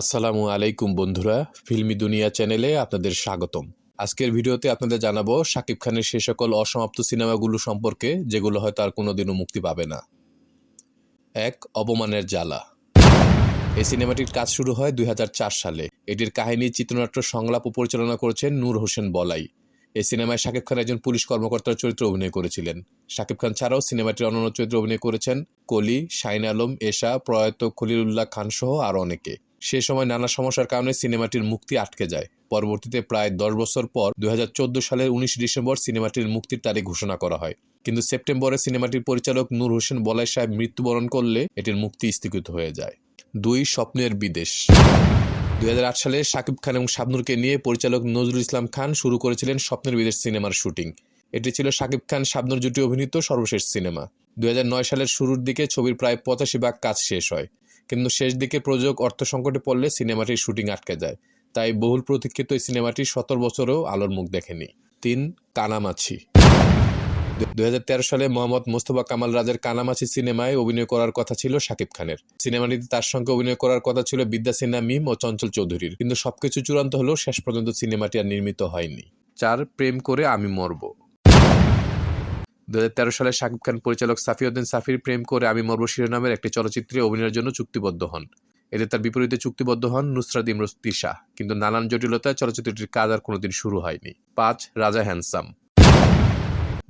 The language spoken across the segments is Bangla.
আসসালামু আলাইকুম বন্ধুরা, ফিল্মি দুনিয়া চ্যানেলে আপনাদের স্বাগতম। আজকের ভিডিওতে আপনাদের জানাব শাকিব খানের সে সকল অসমাপ্ত সিনেমাগুলো সম্পর্কে, যেগুলো হয়তো আর কোনোদিনও মুক্তি পাবে না। এক, অপমানের জ্বালা। এই সিনেমাটির কাজ শুরু হয় দুই হাজার চার সালে। এটির কাহিনী, চিত্রনাট্য, সংলাপ ও পরিচালনা করেছেন নূর হোসেন বলাই। এই সিনেমায় শাকিব খান একজন পুলিশ কর্মকর্তার চরিত্রে অভিনয় করেছিলেন। শাকিব খান ছাড়াও সিনেমাটির অন্যান্য চরিত্রে অভিনয় করেছেন কলি শাইন আলম, এশা, প্রয়াত খলিলুল্লাহ খান সহ আরও অনেকে। সে সময় নানা সমস্যার কারণে সিনেমাটির মুক্তি আটকে যায়। পরবর্তীতে প্রায় দশ বছর পর দুই হাজার চোদ্দ সালের উনিশ ডিসেম্বর সিনেমাটির মুক্তির তারিখ ঘোষণা করা হয়। কিন্তু সেপ্টেম্বরে সিনেমাটির পরিচালক নূর হোসেন বলাই সাহেব মৃত্যুবরণ করলে এটির মুক্তি স্থগিত হয়ে যায়। দুই স্বপ্নের বিদেশ। দুই হাজার আট সালে শাকিব খান এবং শাবনুরকে নিয়ে পরিচালক নজরুল ইসলাম খান শুরু করেছিলেন স্বপ্নের বিদেশ সিনেমার শুটিং। এটি ছিল শাকিব খান শাবনুর জুটি অভিনীত সর্বশেষ সিনেমা। দুই হাজার নয় সালের শুরুর দিকে ছবির প্রায় পঁচাশি ভাগ কাজ শেষ হয়। কিন্তু শেষ দিকে প্রযোজক অর্থ সংকটে পড়লে সিনেমাটির শুটিং আটকে যায়। তাই বহুল প্রতীক্ষিত এই সিনেমাটি সত্তর বছরেও আলোর মুখ দেখেনি। তিন, কানামাছি। দু হাজার তেরো সালে মোহাম্মদ মোস্তফা কামাল রাজের কানামাছি সিনেমায় অভিনয় করার কথা ছিল শাকিব খানের। সিনেমাটিতে তার সঙ্গে অভিনয় করার কথা ছিল বিদ্যা সিনহা, মিম ও চঞ্চল চৌধুরীর। কিন্তু সবকিছু চূড়ান্ত হলেও শেষ পর্যন্ত সিনেমাটি আর নির্মিত হয়নি। চার, প্রেম করে আমি মরব। দুই হাজার তেরো সালে শাকিব খান পরিচালক সাফিউদ্দিন সাফির প্রেম করে আমি মরব শিরোনামের একটি চলচ্চিত্রে অভিনয়ের জন্য চুক্তিবদ্ধ হন। এতে তার বিপরীতে চুক্তিবদ্ধ হন নুসরাত ইমরোজ তিশা। কিন্তু নানান জটিলতায় চলচ্চিত্রটির কাজ আর কোনোদিন শুরু হয়নি। পাঁচ, রাজা হ্যান্সাম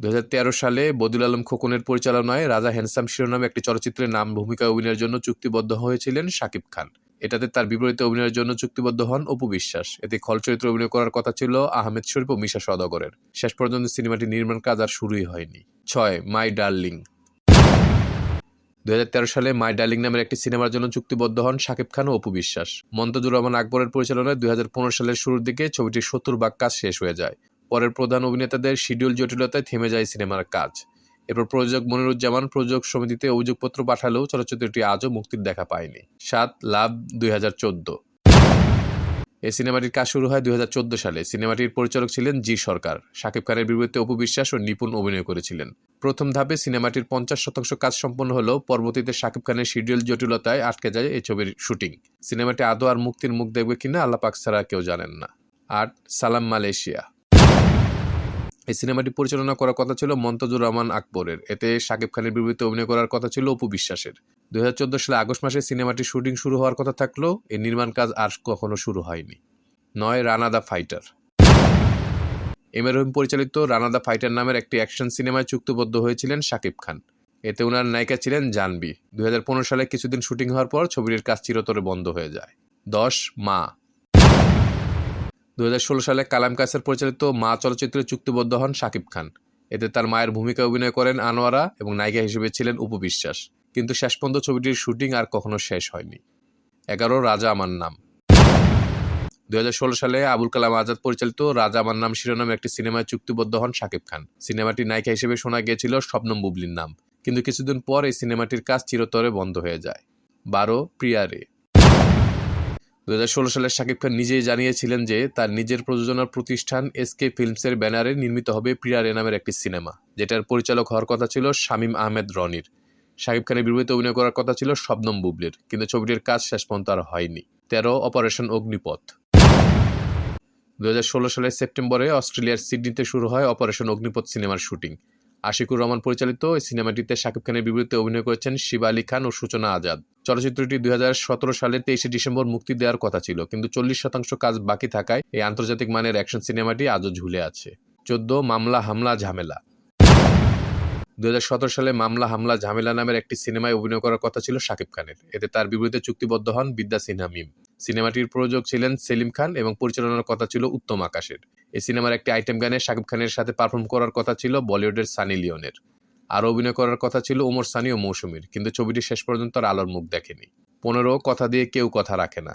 দু সালে বদুল আলম খোকনের পরিচালনায় রাজা হ্যান্সাম শিরোনামে একটি চলচ্চিত্রের নাম ভূমিকা অভিনয়ের জন্য চুক্তিবদ্ধ হয়েছিলেন শাকিব খান। এটাতে তার বিপরীতে অভিনয়ের জন্য চুক্তিবদ্ধ হন অপু বিশ্বাস। এতে খল চরিত্রে অভিনয় করার কথা ছিল আহমেদ শরীফ ও মিশা সদাগরের শেষ পর্যন্ত সিনেমাটি নির্মাণ কাজ আর শুরুই হয়নি। ছয়, মাই ডার্লিং। দুই হাজার তেরো সালে মাই ডার্লিং নামের একটি সিনেমার জন্য চুক্তিবদ্ধ হন শাকিব খান ও অপু বিশ্বাস। মন্তজুর রহমান আকবরের পরিচালনায় দুই হাজার পনেরো সালের শুরুর দিকে ছবিটির সত্তর ভাগ কাজ শেষ হয়ে যায়। পরের প্রধান অভিনেতাদের শিডিউল জটিলতায় থেমে যায় সিনেমার কাজ। এরপর প্রযোজক মনিরুজ্জামান প্রযোজক সমিতিতে অভিযোগপত্র পাঠালেও চলচ্চিত্রটি আজও মুক্তির দেখা পায়নি। সাত লাভ দুই হাজার চোদ্দ। এই সিনেমাটির কাজ শুরু হয় দুই হাজার চোদ্দ সালে। সিনেমাটির পরিচালক ছিলেন জি সরকার। শাকিব খানের বিরুদ্ধে অপু বিশ্বাস ও নিপুণ অভিনয় করেছিলেন। প্রথম ধাপে সিনেমাটির পঞ্চাশ শতাংশ কাজ সম্পন্ন হলেও পরবর্তীতে শাকিব খানের শিডিউল জটিলতায় আটকে যায় এই ছবির শুটিং। সিনেমাটি আদৌ আর মুক্তির মুখ দেখবে কিনা আল্লাহ পাক ছাড়া কেউ জানেন না। আট, সালাম মালয়েশিয়া। এই সিনেমাটি পরিচালনা করার কথা ছিল মন্তজুর রহমান আকবরের। এতে শাকিব খানের বিরুদ্ধে অভিনয় করার কথা ছিল অপু বিশ্বাসের। দুই সালে আগস্ট মাসে সিনেমাটির শুটিং শুরু হওয়ার কথা থাকলেও এর নির্মাণ কাজ আর কখনো শুরু হয়নি। নয়, Rana the fighter. M A Rahim পরিচালিত রানা দ্য ফাইটার নামের একটি অ্যাকশন সিনেমায় চুক্তিবদ্ধ হয়েছিলেন শাকিব খান। এতে ওনার নায়িকা ছিলেন জানবি পনেরো সালে কিছুদিন শুটিং হওয়ার পর ছবিটির কাজ চিরতরে বন্ধ হয়ে যায়। দশ, মা। দুই হাজার ষোলো সালে কালাম কাসের পরিচালিত মা চলচ্চিত্রে চুক্তিবদ্ধ হন শাকিব খান। এতে তার মায়ের ভূমিকা অভিনয় করেন আনোয়ারা এবং নায়িকা হিসেবে ছিলেন উপবিশ্বাস কিন্তু শেষ পর্যন্ত ছবিটির শুটিং আর কখনো শেষ হয়নি। এগারো রাজা আমার নাম। দুই হাজার ষোলো সালে আবুল কালাম আজাদ পরিচালিত রাজা আমার নাম শিরোনামে একটি সিনেমায় চুক্তিবদ্ধ হন শাকিব খান। সিনেমাটি নায়িকা হিসেবে শোনা গিয়েছিল স্বপ্নম বুবলির নাম। কিন্তু কিছুদিন পর এই সিনেমাটির কাজ চিরতরে বন্ধ হয়ে যায়। বারো প্রিয়ারে দু হাজার ষোলো সালে শাকিব খান নিজেই জানিয়েছিলেন যে তার নিজের প্রযোজনার প্রতিষ্ঠান এসকে ফিল্মসের ব্যানারে নির্মিত হবে প্রিয়ারে নামের একটি সিনেমা, যেটার পরিচালক হওয়ার কথা ছিল শামীম আহমেদ রনির। শাকিব খানের বিরুদ্ধে অভিনয় করার কথা ছিল শবনম বুবলির, কিন্তু ছবিটির কাজ শেষ পর্যন্ত আর হয়নি। তেরো, অপারেশন অগ্নিপথ। দুই হাজার ষোলো সালের সেপ্টেম্বরে অস্ট্রেলিয়ার সিডনিতে শুরু হয় অপারেশন অগ্নিপথ সিনেমার শুটিং। আশিকুর রহমান পরিচালিত সিনেমাটিতে শাকিব খানের বিরুদ্ধে অভিনয় করেছেন শিবা আলী খান ও সূচনা আজাদ। চলচ্চিত্রটি দুই সালের তেইশে ডিসেম্বর মুক্তি দেওয়ার কথা ছিল, কিন্তু চল্লিশ শতাংশ কাজ বাকি থাকায় এই আন্তর্জাতিক মানের অ্যাকশন সিনেমাটি আজও ঝুলে আছে। চোদ্দ মামলা হামলা ঝামেলা। দুই হাজার সতেরো সালে মামলা হামলা ঝামেলা নামের একটি সিনেমায় অভিনয় করার কথা ছিল শাকিব খানের। এতে তার বিরুদ্ধে চুক্তিবদ্ধ হন বিদ্যা সিনহা মিম। সিনেমাটির প্রযোজক ছিলেন সেলিম খান এবং পরিচালনার কথা ছিল উত্তম আকাশের। এই সিনেমার একটি আইটেম গানে শাকিব খানের সাথে পারফর্ম করার কথা ছিল বলিউডের সানি লিওনের। আরও অভিনয় করার কথা ছিল ওমর সানি ও মৌসুমীর, কিন্তু ছবিটি শেষ পর্যন্ত আর আলোর মুখ দেখেনি। পনেরো, কথা দিয়ে কেউ কথা রাখে না।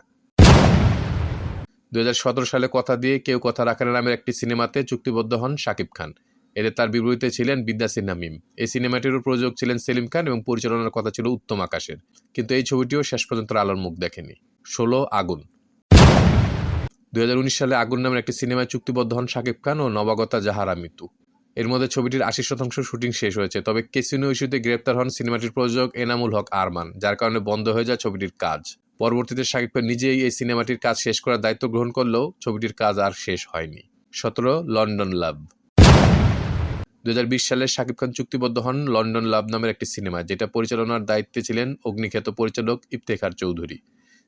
দুই হাজার সতেরো সালে কথা দিয়ে কেউ কথা রাখে না নামের একটি সিনেমাতে চুক্তিবদ্ধ হন শাকিব খান। এতে তার বিপরীতে ছিলেন বিদ্যা সিনহা মিম এই সিনেমাটিরও প্রযোজক ছিলেন সেলিম খান এবং পরিচালনার কথা ছিল উত্তম আকাশের। কিন্তু এই ছবিটিও শেষ পর্যন্ত আলোর মুখ দেখেনি। ষোলো আগুন। দুই হাজার উনিশ সালে আগুন নামের একটি সিনেমায় চুক্তিবদ্ধ হন শাকিব খান ও নবাগতা জাহারা মিতু। এর মধ্যে ছবিটির আশি শতাংশ শুটিং শেষ হয়েছে, তবে কেসিনো ইস্যুতে গ্রেপ্তার হন সিনেমাটির প্রযোজক এনামুল হক আরমান, যার কারণে বন্ধ হয়ে যায় ছবিটির কাজ। পরবর্তীতে শাকিব খান নিজেই এই সিনেমাটির কাজ শেষ করার দায়িত্ব গ্রহণ করলেও ছবিটির কাজ আর শেষ হয়নি। সতেরো লন্ডন লাভ। দুহাজার বিশ সালে শাকিব খান চুক্তিবদ্ধ হন লন্ডন লাভ নামের একটি সিনেমা, যেটা পরিচালনার দায়িত্বে ছিলেন অগ্নিখ্যাত পরিচালক ইফতেখার চৌধুরী।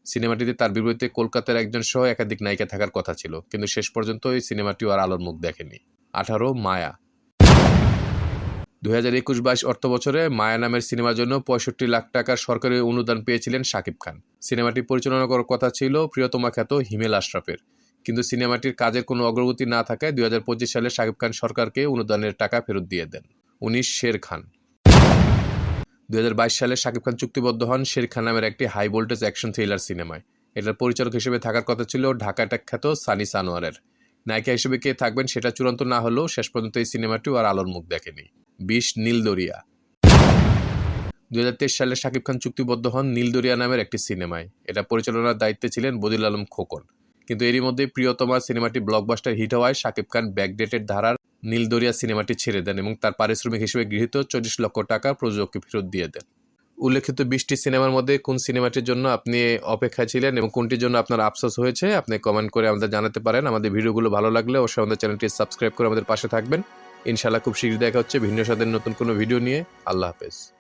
সিনেমাটিতে তার বিপরীতে কলকাতার একজন সহ একাধিক নায়িকা থাকার কথা ছিল, কিন্তু শেষ পর্যন্ত এই সিনেমাটিও আর আলোর মুখ দেখেনি। আঠারো, মায়া। দু হাজার একুশ বাইশ অর্থ বছরে মায়া নামের সিনেমার জন্য পঁয়ষট্টি লাখ টাকার সরকারি অনুদান পেয়েছিলেন শাকিব খান। সিনেমাটি পরিচালনা করার কথা ছিল প্রিয়তমা খ্যাত হিমেল আশরাফের। কিন্তু সিনেমাটির কাজের কোনো অগ্রগতি না থাকায় দুই হাজার পঁচিশ সালে শাকিব খান সরকারকে অনুদানের টাকা ফেরত দিয়ে দেন উনিশ শের খান। দুই হাজার বাইশ সালে শাকিব খান চুক্তিবদ্ধ হন শের খান নামের একটি হাই ভোল্টেজ অ্যাকশন থ্রিলার সিনেমায়। এটার পরিচালক হিসেবে থাকার কথা ছিল ঢাকা খ্যাত সানি সানোয়ারের। নায়িকা হিসেবে কে থাকবেন সেটা চূড়ান্ত না হলেও শেষ পর্যন্ত এই সিনেমাটিও আর আলোর মুখ দেখেনি। বিশ নীলদরিয়া দুই হাজার তেইশ সালে শাকিব খান চুক্তিবদ্ধ হন নীলদরিয়া নামের একটি সিনেমায়। এটা পরিচালনার দায়িত্বে ছিলেন বদিল আলম খোকন। কিন্তু এরই মধ্যে প্রিয়তমা সিনেমাটি ব্লকবাস্টার হিট হওয়ায় শাকিব খান ব্যাকডেটের ধারার নীলদরিয়া সিনেমাটি ছেড়ে দেন এবং তার পারিশ্রমিক হিসেবে গৃহীত চল্লিশ লক্ষ টাকা প্রযোজককে ফেরত দিয়ে দেন। উল্লেখিত বিশটি সিনেমার মধ্যে কোন সিনেমাটির জন্য আপনি অপেক্ষায় ছিলেন এবং কোনটির জন্য আপনার আফসোস হয়েছে, আপনি কমেন্ট করে আমাদের জানাতে পারেন। আমাদের ভিডিওগুলো ভালো লাগলে অবশ্যই আমাদের চ্যানেলটি সাবস্ক্রাইব করে আমাদের পাশে থাকবেন। ইনশাআল্লাহ খুব শীঘ্রই দেখা হচ্ছে ভিন্ন সাথে নতুন কোনো ভিডিও নিয়ে। আল্লাহ হাফেজ।